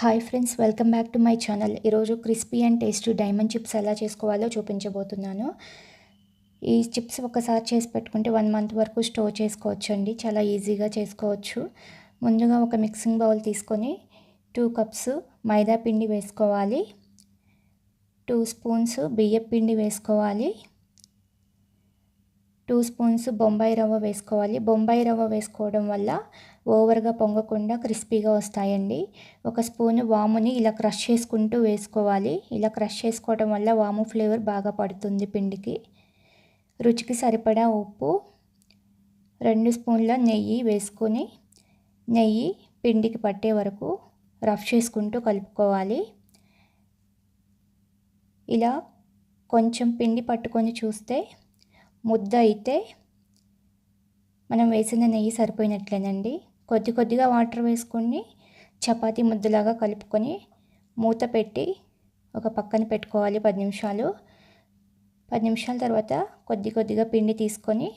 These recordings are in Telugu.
Hi friends welcome back to my channel ఈరోజు crispy and tasty diamond chips ఎలా చేసుకోవాలో చూపించబోతున్నాను. ఈ చిప్స్ ఒకసారి చేసి పెట్టుకుంటే వన్ మంత్ వరకు స్టోర్ చేసుకోవచ్చు అండి చాలా ఈజీగా చేసుకోవచ్చు. ముందుగా ఒక మిక్సింగ్ బౌల్ తీసుకొని టూ కప్స్ మైదా పిండి వేసుకోవాలి. టూ స్పూన్స్ బియ్యం పిండి వేసుకోవాలి. టూ స్పూన్స్ బొంబాయి రవ్వ వేసుకోవాలి. బొంబాయి రవ్వ వేసుకోవడం వల్ల ఓవర్గా పొంగకుండా క్రిస్పీగా వస్తాయండి. ఒక స్పూను వాముని ఇలా క్రష్ చేసుకుంటూ వేసుకోవాలి. ఇలా క్రష్ చేసుకోవడం వల్ల వాము ఫ్లేవర్ బాగా పడుతుంది పిండికి. రుచికి సరిపడా ఉప్పు రెండు స్పూన్ల నెయ్యి వేసుకొని నెయ్యి పిండికి పట్టే వరకు రఫ్ చేసుకుంటూ కలుపుకోవాలి. ఇలా కొంచెం పిండి పట్టుకొని చూస్తే ముద్ద అయితే మనం వేసిన నెయ్యి సరిపోయినట్లేనండి. కొద్ది కొద్దిగా వాటర్ వేసుకొని చపాతీ ముద్దలాగా కలుపుకొని మూత పెట్టి ఒక పక్కన పెట్టుకోవాలి పది నిమిషాలు. పది నిమిషాల తర్వాత కొద్ది కొద్దిగా పిండి తీసుకొని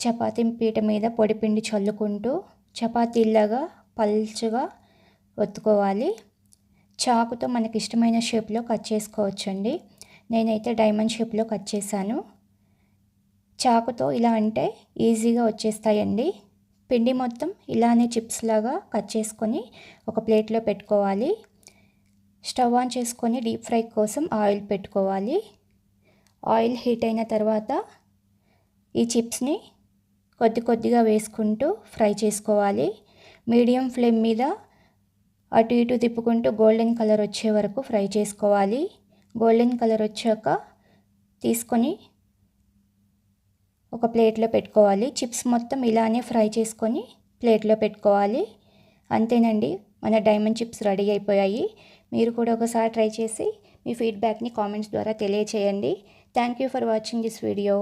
చపాతీ పీట మీద పొడి పిండి చల్లుకుంటూ చపాతీలాగా పల్చగా ఒత్తుకోవాలి. చాకుతో మనకి ఇష్టమైన షేప్లో కట్ చేసుకోవచ్చండి. నేనైతే డైమండ్ షేప్లో కట్ చేశాను. చాకుతో ఇలా అంటే ఈజీగా వచ్చేస్తాయండి. పిండి మొత్తం ఇలానే చిప్స్ లాగా కట్ చేసుకొని ఒక ప్లేట్లో పెట్టుకోవాలి. స్టవ్ ఆన్ చేసుకొని డీప్ ఫ్రై కోసం ఆయిల్ పెట్టుకోవాలి. ఆయిల్ హీట్ అయిన తర్వాత ఈ చిప్స్ని కొద్ది కొద్దిగా వేసుకుంటూ ఫ్రై చేసుకోవాలి. మీడియం ఫ్లేమ్ మీద అటు ఇటు తిప్పుకుంటూ గోల్డెన్ కలర్ వచ్చే వరకు ఫ్రై చేసుకోవాలి. గోల్డెన్ కలర్ వచ్చాక తీసుకొని ఒక ప్లేట్లో పెట్టుకోవాలి. చిప్స్ మొత్తం ఇలానే ఫ్రై చేసుకొని ప్లేట్లో పెట్టుకోవాలి. అంతేనండి. మన డైమండ్ చిప్స్ రెడీ అయిపోయాయి. మీరు కూడా ఒకసారి ట్రై చేసి మీ ఫీడ్బ్యాక్ని కామెంట్స్ ద్వారా తెలియచేయండి. Thank you for watching this video.